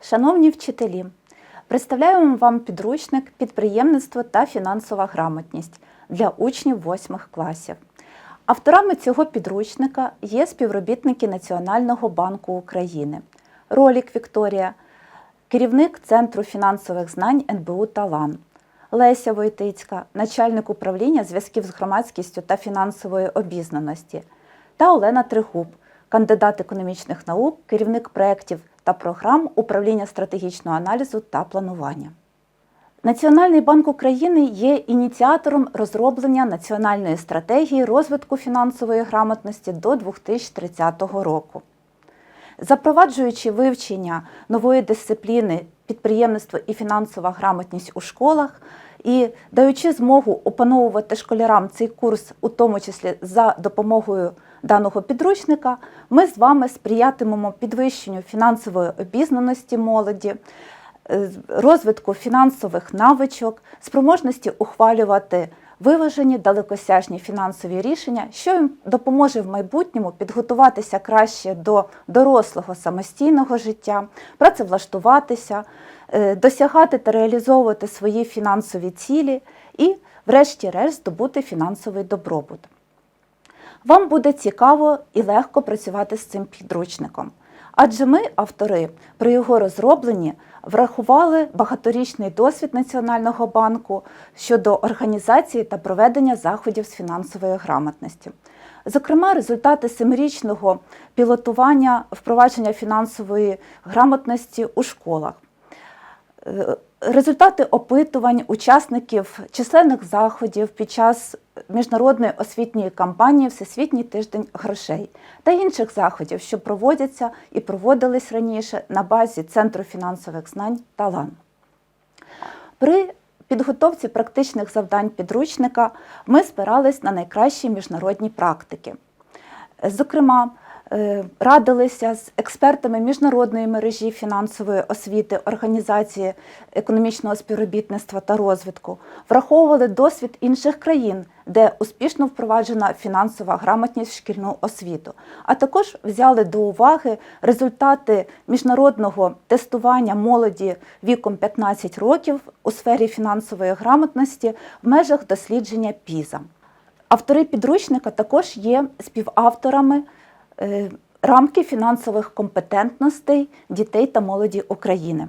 Шановні вчителі, представляємо вам підручник підприємництво та фінансова грамотність для учнів 8 класів. Авторами цього підручника є співробітники Національного банку України, Ролік Вікторія, керівник Центру фінансових знань НБУ Талан, Леся Войтицька, начальник управління зв'язків з громадськістю та фінансової обізнаності, та Олена Тригуб, кандидат економічних наук, керівник проєктів та програм управління стратегічного аналізу та планування. Національний банк України є ініціатором розроблення національної стратегії розвитку фінансової грамотності до 2030 року. Запроваджуючи вивчення нової дисципліни підприємництво і фінансова грамотність у школах і даючи змогу опановувати школярам цей курс, у тому числі за допомогою даного підручника, ми з вами сприятимемо підвищенню фінансової обізнаності молоді, е, розвитку фінансових навичок, спроможності ухвалювати виважені далекосяжні фінансові рішення, що їм допоможе в майбутньому підготуватися краще до дорослого самостійного життя, працевлаштуватися, е, досягати та реалізовувати свої фінансові цілі і, врешті-решт, здобути фінансовий добробут. Вам буде цікаво і легко працювати з цим підручником. Адже ми, автори, при його розробленні врахували багаторічний досвід Національного банку щодо організації та проведення заходів з фінансової грамотності. Зокрема, результати семирічного пілотування впровадження фінансової грамотності у школах. Е, Результати опитувань учасників численних заходів під час міжнародної освітньої кампанії Всесвітній тиждень грошей та інших заходів, що проводяться і проводились раніше на базі Центру фінансових знань Талан. При підготовці практичних завдань підручника ми спирались на найкращі міжнародні практики. Зокрема, радилися з експертами міжнародної мережі фінансової освіти, організації економічного співробітництва та розвитку, враховували досвід інших країн, де успішно впроваджена фінансова грамотність в шкільну освіту, а також взяли до уваги результати міжнародного тестування молоді віком 15 років у сфері фінансової грамотності в межах дослідження ПІЗа. Автори підручника також є співавторами е, рамки фінансових компетентностей дітей та молоді України.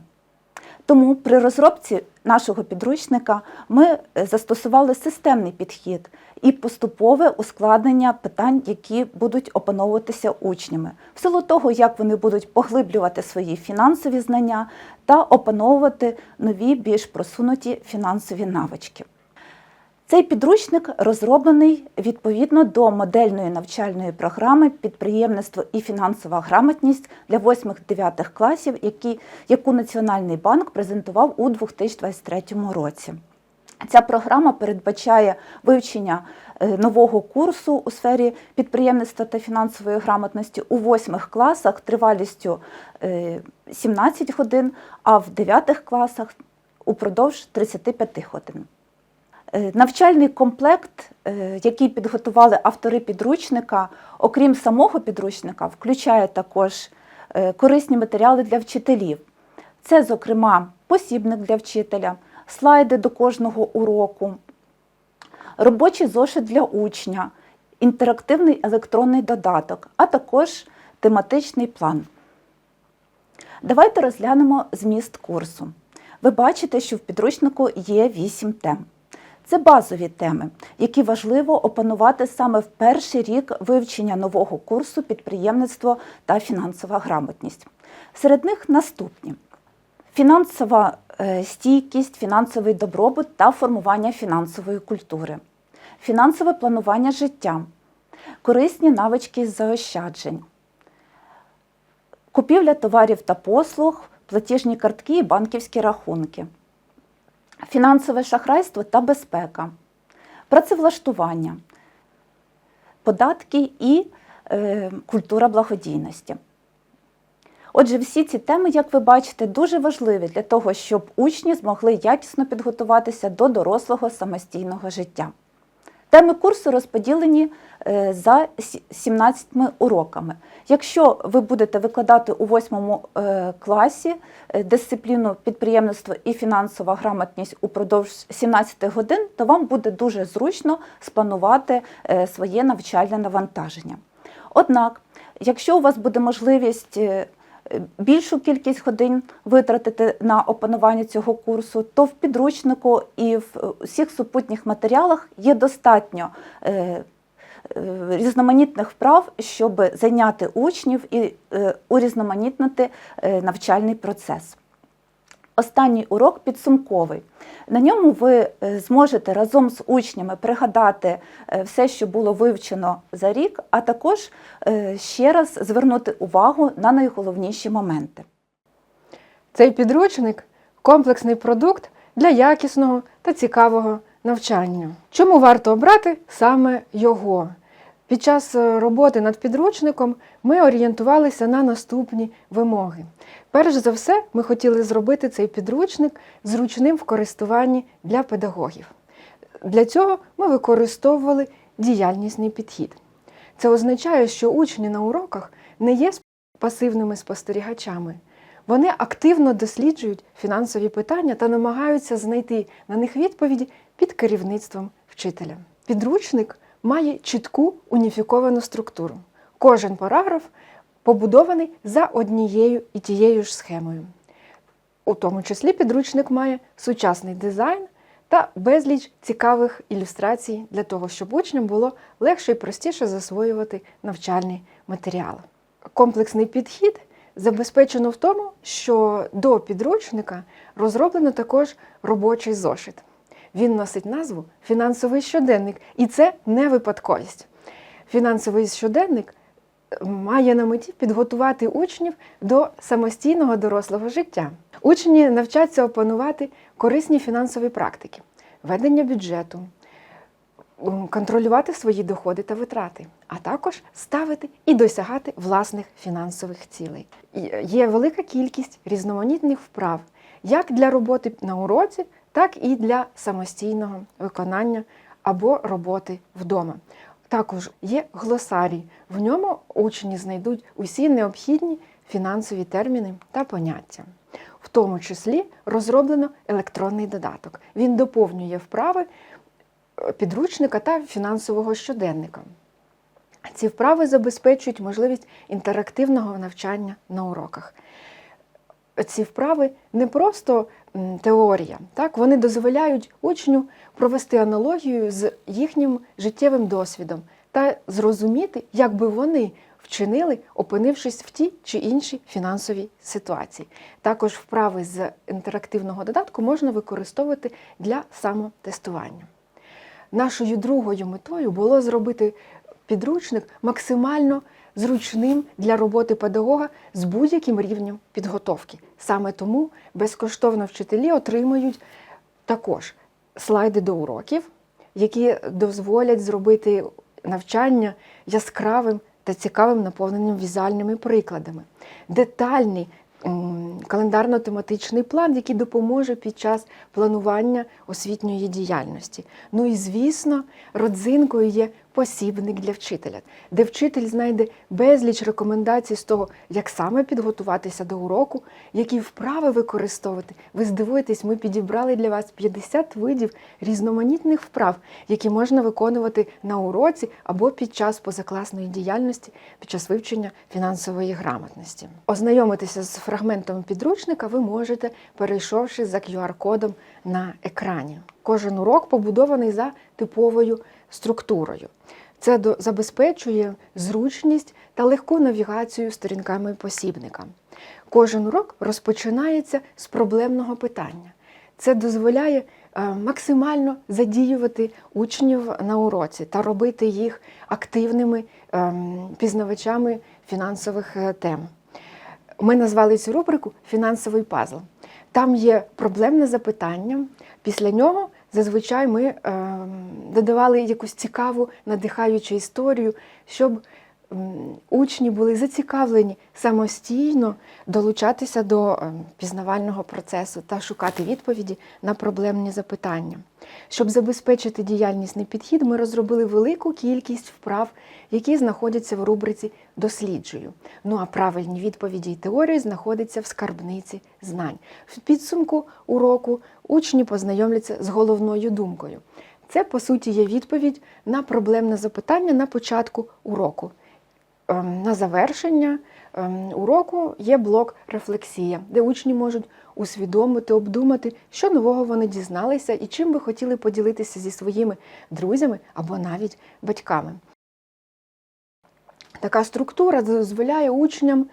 Тому при розробці нашого підручника ми е, застосували системний підхід і поступове ускладнення питань, які будуть опановуватися учнями, в силу того, як вони будуть поглиблювати свої фінансові знання та опановувати нові більш просунуті фінансові навички. Цей підручник розроблений відповідно до модельної навчальної програми підприємництво і фінансова грамотність для 8-9 класів, які, яку Національний банк презентував у 2023 році. Ця програма передбачає вивчення е, нового курсу у сфері підприємництва та фінансової грамотності у 8 класах тривалістю е, 17 годин, а в 9 класах упродовж 35 годин. Е, Навчальний комплект, е, який підготували автори підручника, окрім самого підручника, включає також е, корисні матеріали для вчителів. Це, зокрема, посібник для вчителя, слайди до кожного уроку, робочий зошит для учня, інтерактивний електронний додаток, а також тематичний план. Давайте розглянемо зміст курсу. Ви бачите, що в підручнику є 8 тем. Це базові теми, які важливо опанувати саме в перший рік вивчення нового курсу підприємництво та фінансова грамотність. Серед них наступні: фінансова е, стійкість, фінансовий добробут та формування фінансової культури, фінансове планування життя, корисні навички заощаджень, купівля товарів та послуг, платіжні картки і банківські рахунки фінансове шахрайство та безпека, працевлаштування, податки і е, культура благодійності. Отже, всі ці теми, як ви бачите, дуже важливі для того, щоб учні змогли якісно підготуватися до дорослого самостійного життя. Теми курсу розподілені е, за сі- 17 уроками. Якщо ви будете викладати у 8 е, класі е, дисципліну підприємництво і фінансова грамотність упродовж 17 годин, то вам буде дуже зручно спланувати своє навчальне навантаження. Однак, якщо у вас буде можливість більшу кількість годин витратити на опанування цього курсу, то в підручнику і в усіх супутніх матеріалах є достатньо е, е, різноманітних вправ, щоб зайняти учнів і е, урізноманітнити навчальний процес. Останній урок підсумковий. На ньому ви е, зможете разом з учнями пригадати е, все, що було вивчено за рік, а також е, ще раз звернути увагу на найголовніші моменти. Цей підручник комплексний продукт для якісного та цікавого навчання. Чому варто обрати саме його? Під час е, роботи над підручником ми орієнтувалися на наступні вимоги. Перш за все, ми хотіли зробити цей підручник зручним в користуванні для педагогів. Для цього ми використовували діяльнісний підхід. Це означає, що учні на уроках не є пасивними спостерігачами. Вони активно досліджують фінансові питання та намагаються знайти на них відповіді під керівництвом вчителя. Підручник має чітку уніфіковану структуру. Кожен параграф побудований за однією і тією ж схемою. У тому числі підручник має сучасний дизайн та безліч цікавих ілюстрацій для того, щоб учням було легше і простіше засвоювати навчальний матеріал. Комплексний підхід забезпечено в тому, що до підручника розроблено також робочий зошит. Він носить назву Фінансовий щоденник, і це не випадковість. Фінансовий щоденник має на меті підготувати учнів до самостійного дорослого життя. Учні навчаться опанувати корисні фінансові практики, ведення бюджету, контролювати свої доходи та витрати, а також ставити і досягати власних фінансових цілей. Є велика кількість різноманітних вправ як для роботи на уроці, так і для самостійного виконання або роботи вдома. Також є глосарій. В ньому учні знайдуть усі необхідні фінансові терміни та поняття. В тому числі розроблено електронний додаток. Він доповнює вправи е, підручника та фінансового щоденника. Ці вправи забезпечують можливість інтерактивного навчання на уроках. Ці вправи не просто теорія, так? вони дозволяють учню провести аналогію з їхнім життєвим досвідом та зрозуміти, як би вони вчинили, опинившись в тій чи іншій фінансовій ситуації. Також вправи з інтерактивного додатку можна використовувати для самотестування. Нашою другою метою було зробити підручник максимально зручним для роботи педагога з будь-яким рівнем підготовки. Саме тому безкоштовно вчителі отримують також слайди до уроків, які дозволять зробити навчання яскравим та цікавим, наповненим візуальними прикладами, детальний календарно-тематичний план, який допоможе під час планування освітньої діяльності. Ну і звісно, родзинкою є посібник для вчителя, де вчитель знайде безліч рекомендацій з того, як саме підготуватися до уроку, які вправи використовувати. Ви здивуєтесь, ми підібрали для вас 50 видів різноманітних вправ, які можна виконувати на уроці або під час позакласної діяльності, під час вивчення фінансової грамотності. Ознайомитися з фрагментом підручника ви можете, перейшовши за QR-кодом на екрані. Кожен урок побудований за типовою структурою. Це забезпечує зручність та легку навігацію сторінками посібника. Кожен урок розпочинається з проблемного питання. Це дозволяє е, максимально задіювати учнів на уроці та робити їх активними ем, пізнавачами фінансових е, тем. Ми назвали цю рубрику Фінансовий пазл. Там є проблемне запитання. Після нього зазвичай ми ем, додавали якусь цікаву, надихаючу історію, щоб учні були зацікавлені самостійно долучатися до е, пізнавального процесу та шукати відповіді на проблемні запитання. Щоб забезпечити діяльнісний підхід, ми розробили велику кількість вправ, які знаходяться в рубриці Досліджую. Ну а правильні відповіді і теорії знаходяться в скарбниці знань. В підсумку уроку учні познайомляться з головною думкою. Це, по суті, є відповідь на проблемне запитання на початку уроку. Ем, На завершення ем, уроку є блок рефлексія, де учні можуть усвідомити, обдумати, що нового вони дізналися і чим би хотіли поділитися зі своїми друзями або навіть батьками. Така структура дозволяє учням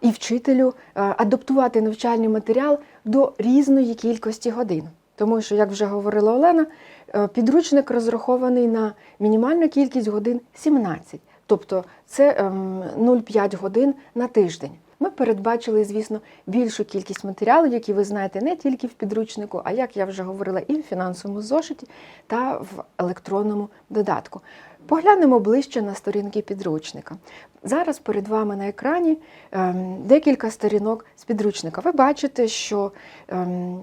і вчителю е, адаптувати навчальний матеріал до різної кількості годин. Тому що, як вже говорила Олена, е, підручник розрахований на мінімальну кількість годин 17, тобто це ем, 0,5 годин на тиждень. Ми передбачили, звісно, більшу кількість матеріалів, які ви знаєте не тільки в підручнику, а як я вже говорила, і в фінансовому зошиті та в електронному додатку. Поглянемо ближче на сторінки підручника. Зараз перед вами на екрані ем, декілька сторінок з підручника. Ви бачите, що ем,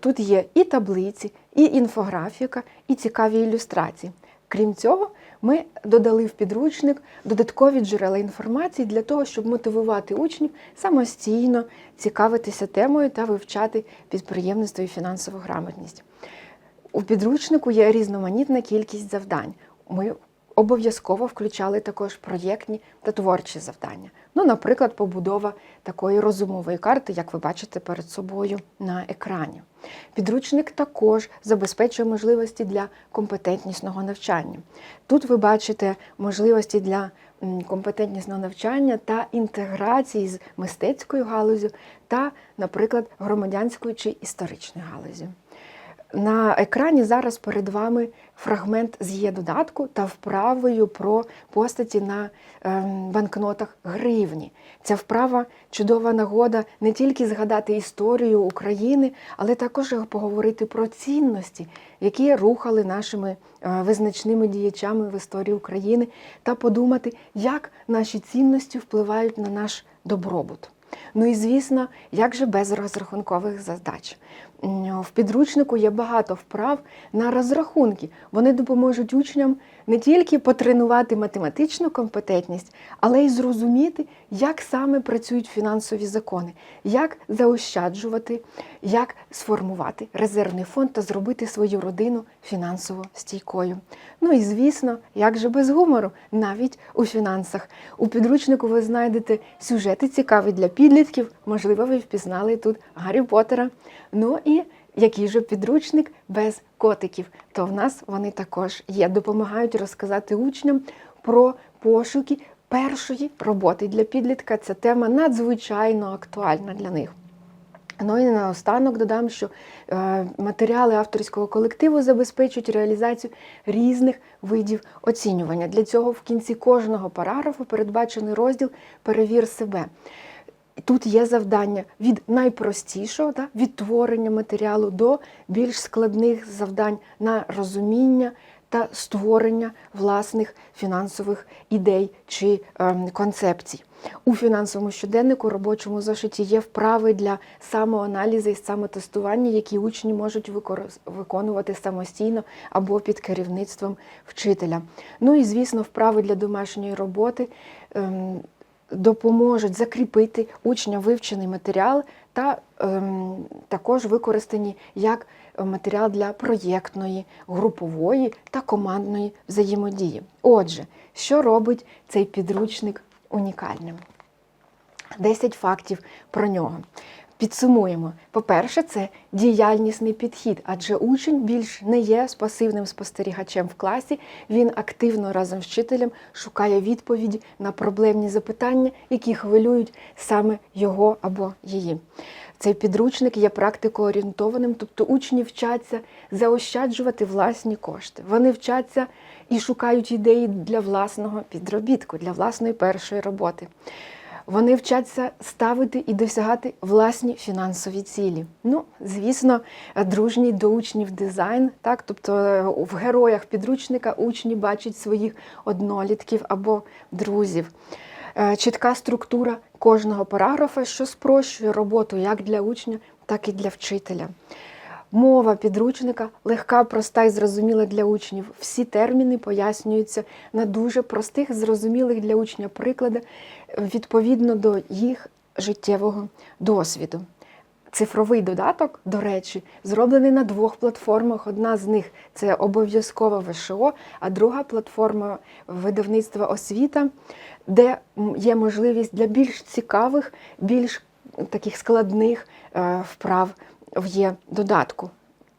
тут є і таблиці, і інфографіка, і цікаві ілюстрації. Крім цього, ми додали в підручник додаткові джерела інформації для того, щоб мотивувати учнів самостійно цікавитися темою та вивчати підприємництво і фінансову грамотність. У підручнику є різноманітна кількість завдань. Ми обов'язково включали також проєктні та творчі завдання. Ну, наприклад, побудова такої розумової карти, як ви бачите перед собою на екрані. Підручник також забезпечує можливості для компетентнісного навчання. Тут ви бачите можливості для компетентнісного навчання та інтеграції з мистецькою галузю та, наприклад, громадянською чи історичною галузю. На екрані зараз перед вами фрагмент з є додатку та вправою про постаті на ем, банкнотах гривні. Ця вправа чудова нагода не тільки згадати історію України, але також поговорити про цінності, які рухали нашими е, визначними діячами в історії України, та подумати, як наші цінності впливають на наш добробут. Ну і звісно, як же без розрахункових задач? В підручнику є багато вправ на розрахунки. Вони допоможуть учням не тільки потренувати математичну компетентність, але й зрозуміти, як саме працюють фінансові закони, як заощаджувати, як сформувати резервний фонд та зробити свою родину фінансово стійкою. Ну і звісно, як же без гумору, навіть у фінансах. У підручнику ви знайдете сюжети цікаві для підлітків. Можливо, ви впізнали тут Гаррі Поттера. Ну і який же підручник без котиків, то в нас вони також є, допомагають розказати учням про пошуки першої роботи для підлітка. Ця тема надзвичайно актуальна для них. Ну і наостанок додам, що е, матеріали авторського колективу забезпечують реалізацію різних видів оцінювання. Для цього в кінці кожного параграфу передбачений розділ Перевір себе. Тут є завдання від найпростішого да, відтворення матеріалу до більш складних завдань на розуміння та створення власних фінансових ідей чи ем, концепцій. У фінансовому щоденнику робочому зошиті є вправи для самоаналізу і самотестування, які учні можуть виконувати самостійно або під керівництвом вчителя. Ну і звісно, вправи для домашньої роботи. Допоможуть закріпити учня вивчений матеріал та ем, також використані як матеріал для проєктної, групової та командної взаємодії. Отже, що робить цей підручник унікальним? 10 фактів про нього. Підсумуємо. По-перше, це діяльнісний підхід, адже учень більш не є пасивним спостерігачем в класі, він активно разом з вчителем шукає відповіді на проблемні запитання, які хвилюють саме його або її. Цей підручник є практикоорієнтованим, тобто учні вчаться заощаджувати власні кошти. Вони вчаться і шукають ідеї для власного підробітку, для власної першої роботи. Вони вчаться ставити і досягати власні фінансові цілі. Ну, звісно, дружній до учнів дизайн, так, тобто е, в героях підручника учні бачать своїх однолітків або друзів. Е, Чітка структура кожного параграфа, що спрощує роботу як для учня, так і для вчителя. Мова підручника легка, проста і зрозуміла для учнів. Всі терміни пояснюються на дуже простих, зрозумілих для учня прикладах відповідно до їх життєвого досвіду. Цифровий додаток, до речі, зроблений на двох платформах. Одна з них це обов'язково ВШО, а друга платформа видавництва освіта, де є можливість для більш цікавих, більш таких складних е, вправ в є додатку.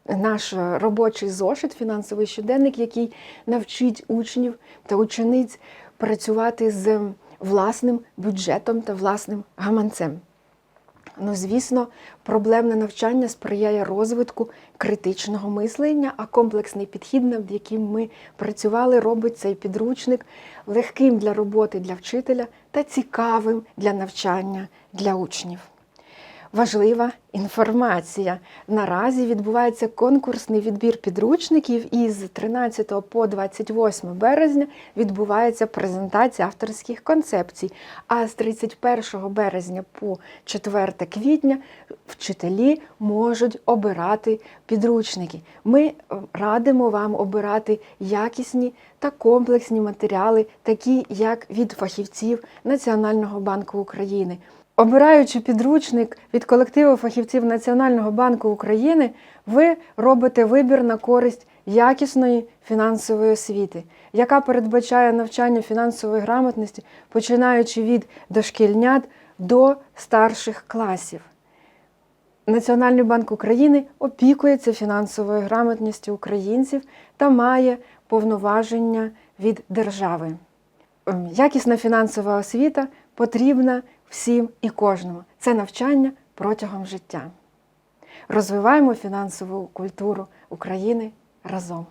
Наш робочий зошит, фінансовий щоденник, який навчить учнів та учениць працювати з власним бюджетом та власним гаманцем. Ну, звісно, проблемне навчання сприяє розвитку критичного мислення, а комплексний підхід, над яким ми працювали, робить цей підручник легким для роботи для вчителя та цікавим для навчання для учнів. Важлива інформація. Наразі відбувається конкурсний відбір підручників, і з 13 по 28 березня відбувається презентація авторських концепцій. А з 31 березня по 4 квітня вчителі можуть обирати підручники. Ми е, радимо вам обирати якісні та комплексні матеріали, такі як від фахівців Національного банку України. Обираючи підручник від колективу фахівців Національного банку України, ви робите вибір на користь якісної фінансової освіти, яка передбачає навчання фінансової грамотності, починаючи від дошкільнят до старших класів. Національний банк України опікується фінансовою грамотністю українців та має повноваження від держави. Якісна фінансова освіта потрібна всім і кожному. Це навчання протягом життя. Розвиваємо фінансову культуру України разом.